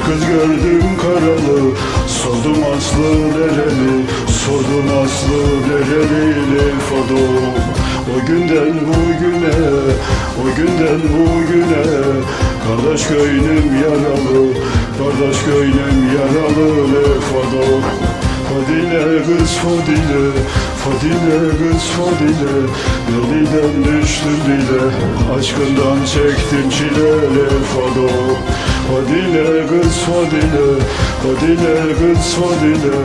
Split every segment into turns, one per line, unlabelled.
kız gördüm karalı. Sordum aslı nereli Sordum aslı nereli Fado O günden bugüne O günden bugüne Kardeş göynüm yaralı Kardeş göynüm yaralı Fado Fadile kız Fadile Fadile kız Fadile. Deliden düştüm dile Aşkından çektim çilele Fado. Fadile kız Fadile Fadile kız Fadile.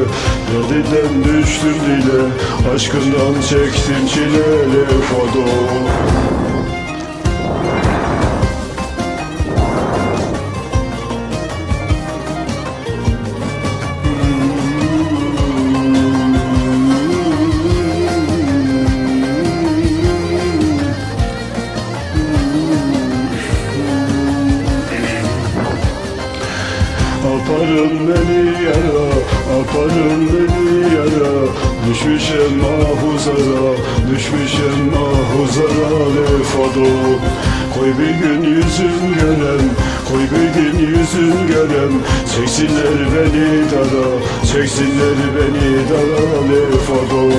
Deliden düştüm dile Aşkından çektim çilele Fado Aparın beni yara, aparın beni yara. Düşmüşüm mahuzara, düşmüşüm mahuzara lefado Koy bir gün yüzün görem, koy bir gün yüzün görem Çeksinler beni dara, çeksinler beni dara lefado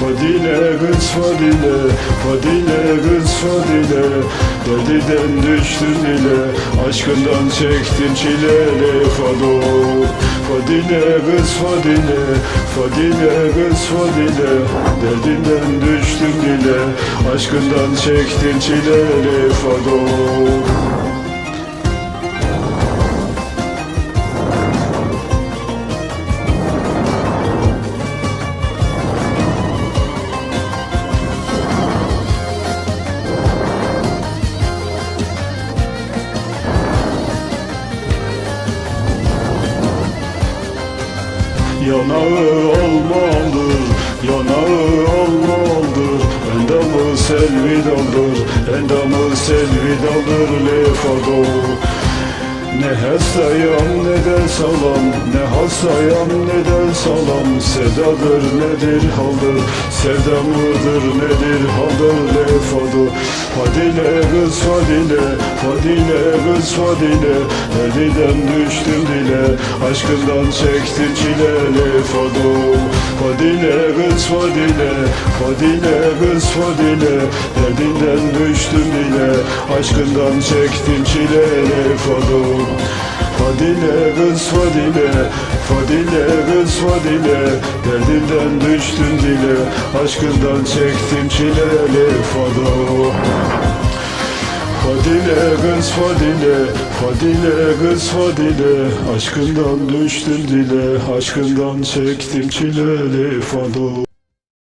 Fadile kız Fadile, Fadile kız Fadile. Derdiden düştüm dile, aşkından çektim çilele Fado. Fadile kız Fadile, Fadile kız Fadile. Derdinden düştüm dile, aşkından çektim çilele Fado Yanağı olmalıdır, yanağı olmalıdır Endamı selvi daldır, endamı selvi daldır lefado Ne hastayam ne de salam, ne hastayam ne de salam. Sevdadır nedir haldır, sevda mıdır nedir haldır? Lefado Fadile kız fadile, fadile kız fadile Derdiden düştüm dile, aşkından çektim çile lefado Fadile kız fadile, fadile kız fadile. Derdinden düştüm dile, aşkından çektim çile lefado Fadile kız fadile, fadile kız fadile. Derdinden düştüm dile, aşkından çektim çile lefado Fadile kız Fadile, Fadile kız Fadile. Aşkından düştüm dile, aşkından çektim çileli Fado